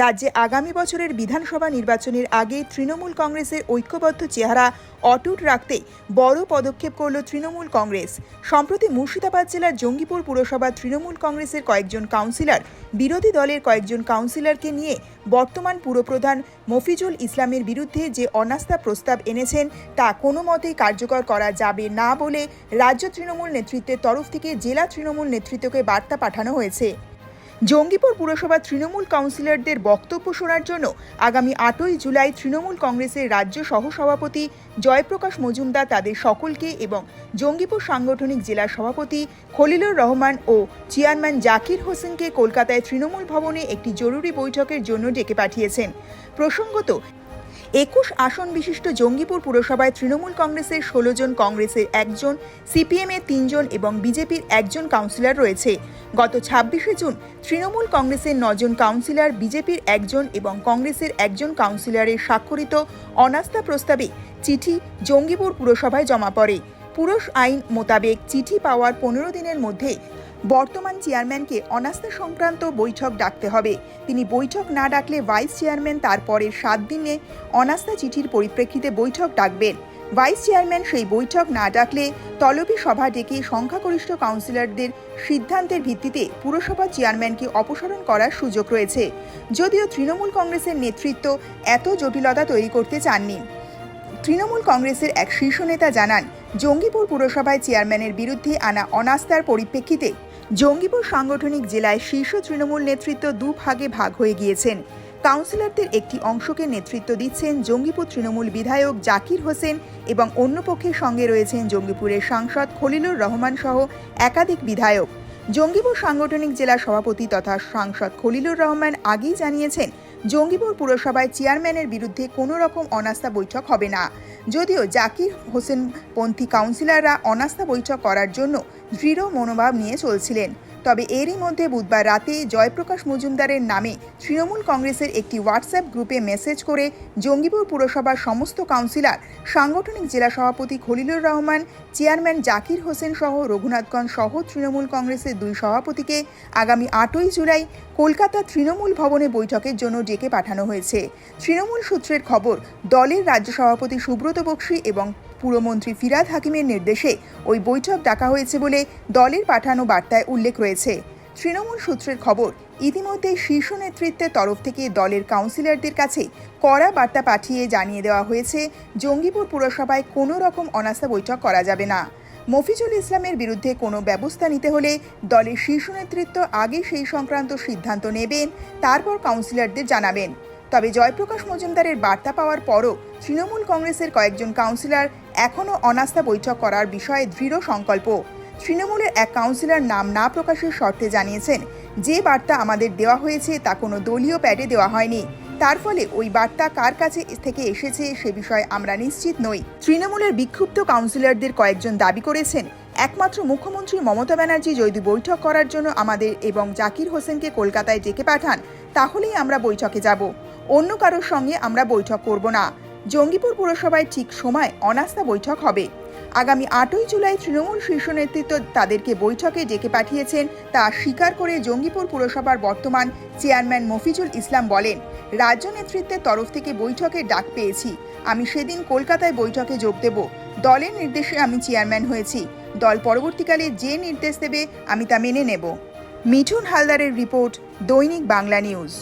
রাজ্যে আগামী বছরের বিধানসভা নির্বাচনের আগে তৃণমূল কংগ্রেসের ঐক্যবদ্ধ চেহারা অটুট রাখতে বড় পদক্ষেপ করল তৃণমূল কংগ্রেস। সম্প্রতি মুর্শিদাবাদ জেলার জঙ্গিপুর পুরসভার তৃণমূল কংগ্রেসের কয়েকজন কাউন্সিলর, বিরোধী দলের কয়েকজন কাউন্সিলরকে নিয়ে বর্তমান পুরপ্রধান মফিজুল ইসলামের বিরুদ্ধে যে অনাস্থা প্রস্তাব এনেছেন, তা কোনো মতেই কার্যকর করা যাবে না বলে রাজ্য তৃণমূল নেতৃত্বের তরফ থেকে জেলা তৃণমূল নেতৃত্বকে বার্তা পাঠানো হয়েছে। জঙ্গিপুর পুরসভা তৃণমূল কাউন্সিলরদের বক্তব্য শোনার জন্য আগামী আটই জুলাই তৃণমূল কংগ্রেসের রাজ্য সহসভাপতি জয়প্রকাশ মজুমদার তাদের সকলকে এবং জঙ্গিপুর সাংগঠনিক জেলার সভাপতি খলিলুর রহমান ও চেয়ারম্যান জাকির হোসেনকে কলকাতায় তৃণমূল ভবনে একটি জরুরি বৈঠকের জন্য ডেকে পাঠিয়েছেন। প্রসঙ্গত একুশ আসন বিশিষ্ট জঙ্গিপুর পুরসভায় তৃণমূল কংগ্রেসের ষোলো জন, কংগ্রেসের একজন সিপিএমের তিনজন এবং বিজেপির একজন কাউন্সিলর রয়েছে। গত ছাব্বিশে জুন তৃণমূল কংগ্রেসের নজন কাউন্সিলর, বিজেপির একজন এবং কংগ্রেসের একজন কাউন্সিলরের স্বাক্ষরিত অনাস্থা প্রস্তাবে চিঠি জঙ্গিপুর পুরসভায় জমা পড়ে। পুরুষ আইন মোতাবেক চিঠি পাওয়ার পনেরো দিনের মধ্যে বর্তমান চেয়ারম্যানকে অনাস্থা সংক্রান্ত বৈঠক ডাকতে হবে। তিনি বৈঠক না ডাকলে ভাইস চেয়ারম্যান তারপরের সাত দিনে অনাস্থা চিঠির পরিপ্রেক্ষিতে বৈঠক ডাকবেন। ভাইস চেয়ারম্যান সেই বৈঠক না ডাকলে তলবি সভা ডেকে সংখ্যাগরিষ্ঠ কাউন্সিলরদের সিদ্ধান্তের ভিত্তিতে পুরসভা চেয়ারম্যানকে অপসারণ করার সুযোগ রয়েছে। যদিও তৃণমূল কংগ্রেসের নেতৃত্ব এত জটিলতা তৈরি করতে চাননি। তৃণমূল কংগ্রেসের এক শীর্ষ নেতা জানান জঙ্গিপুর পুরসভায় চেয়ারম্যানের বিরুদ্ধে আনা অনাস্থার পরিপ্রেক্ষিতে জঙ্গিপুর সাংগঠনিক জেলায় শীর্ষ তৃণমূল নেতৃত্ব দু ভাগে ভাগ হয়ে গিয়েছেন। কাউন্সিলরদের একটি অংশকে নেতৃত্ব দিচ্ছেন জঙ্গিপুর তৃণমূল বিধায়ক জাকির হোসেন এবং অন্য পক্ষের সঙ্গে রয়েছেন জঙ্গিপুরের সাংসদ খলিলুর রহমান সহ একাধিক বিধায়ক। জঙ্গিপুর সাংগঠনিক জেলা সভাপতি তথা সাংসদ খলিলুর রহমান আগেই জানিয়েছেন জঙ্গিপুর পুরসভায় চেয়ারম্যানের বিরুদ্ধে কোনো রকম অনাস্থা বৈঠক হবে না। যদিও জাকির হোসেন পন্থী কাউন্সিলররা অনাস্থা বৈঠক করার জন্য দৃঢ় মনোভাব নিয়ে চলছিলেন। তবে এরই মধ্যে বুধবার রাতে জয়প্রকাশ মজুমদারের নামে তৃণমূল কংগ্রেসের একটি হোয়াটসঅ্যাপ গ্রুপে মেসেজ করে জঙ্গিপুর পুরসভার সমস্ত কাউন্সিলর, সাংগঠনিক জেলা সভাপতি খলিলুর রহমান, চেয়ারম্যান জাকির হোসেন সহ রঘুনাথগঞ্জ সহ তৃণমূল কংগ্রেসের দুই সভাপতিকে আগামী আটই জুলাই কলকাতা তৃণমূল ভবনে বৈঠকের জন্য ডেকে পাঠানো হয়েছে। তৃণমূল সূত্রের খবর, দলের রাজ্য সভাপতি সুব্রত বক্সী এবং পুরমন্ত্রী ফিরাদ হাকিমের নির্দেশে ওই বৈঠক ডাকা হয়েছে বলে দলের পাঠানো বার্তায় উল্লেখ রয়েছে। তৃণমূল সূত্রের খবর, ইতিমধ্যে শীর্ষ নেতৃত্বের তরফ থেকে দলের কাউন্সিলরদের কাছে কড়া বার্তা পাঠিয়ে জানিয়ে দেওয়া হয়েছে, জঙ্গিপুর পুরসভায় কোনো রকম অনাস্থা বৈঠক করা যাবে না। মফিজুল ইসলামের বিরুদ্ধে কোনো ব্যবস্থা নিতে হলে দলের শীর্ষ নেতৃত্ব আগে সেই সংক্রান্ত সিদ্ধান্ত নেবেন, তারপর কাউন্সিলরদের জানাবেন। তবে জয়প্রকাশ মজুমদারের বার্তা পাওয়ার পরও তৃণমূল কংগ্রেসের কয়েকজন কাউন্সিলর এখনও অনাস্থা বৈঠক করার বিষয়ে দৃঢ় সংকল্প। তৃণমূলের এক কাউন্সিলর নাম না প্রকাশের শর্তে জানিয়েছেন, যে বার্তা আমাদের দেওয়া হয়েছে তা কোনো দলীয় প্যাডে দেওয়া হয়নি। তার ফলে ওই বার্তা কার কাছে থেকে এসেছে সে বিষয়ে আমরা নিশ্চিত নই। তৃণমূলের বিক্ষুব্ধ কাউন্সিলরদের কয়েকজন দাবি করেছেন, একমাত্র মুখ্যমন্ত্রী মমতা ব্যানার্জি যদি বৈঠক করার জন্য আমাদের এবং জাকির হোসেনকে কলকাতায় ডেকে পাঠান, তাহলেই আমরা বৈঠকে যাব। অন্য কারোর সঙ্গে আমরা বৈঠক করব না। জঙ্গিপুর পুরসভায় ঠিক সময় অনাস্থা বৈঠক হবে। আগামী আটই জুলাই তৃণমূল শীর্ষ নেতৃত্ব তাদেরকে বৈঠকে ডেকে পাঠিয়েছেন তা স্বীকার করে জঙ্গিপুর পুরসভার বর্তমান চেয়ারম্যান মফিজুল ইসলাম বলেন, রাজ্য নেতৃত্বের তরফ থেকে বৈঠকের ডাক পেয়েছি। আমি সেদিন কলকাতায় বৈঠকে যোগ দেব। দলের নির্দেশে আমি চেয়ারম্যান হয়েছি। দল পরবর্তীকালে যে নির্দেশ দেবে আমি তা মেনে নেব। মিঠুন হালদারের রিপোর্ট দৈনিক বাংলা নিউজ।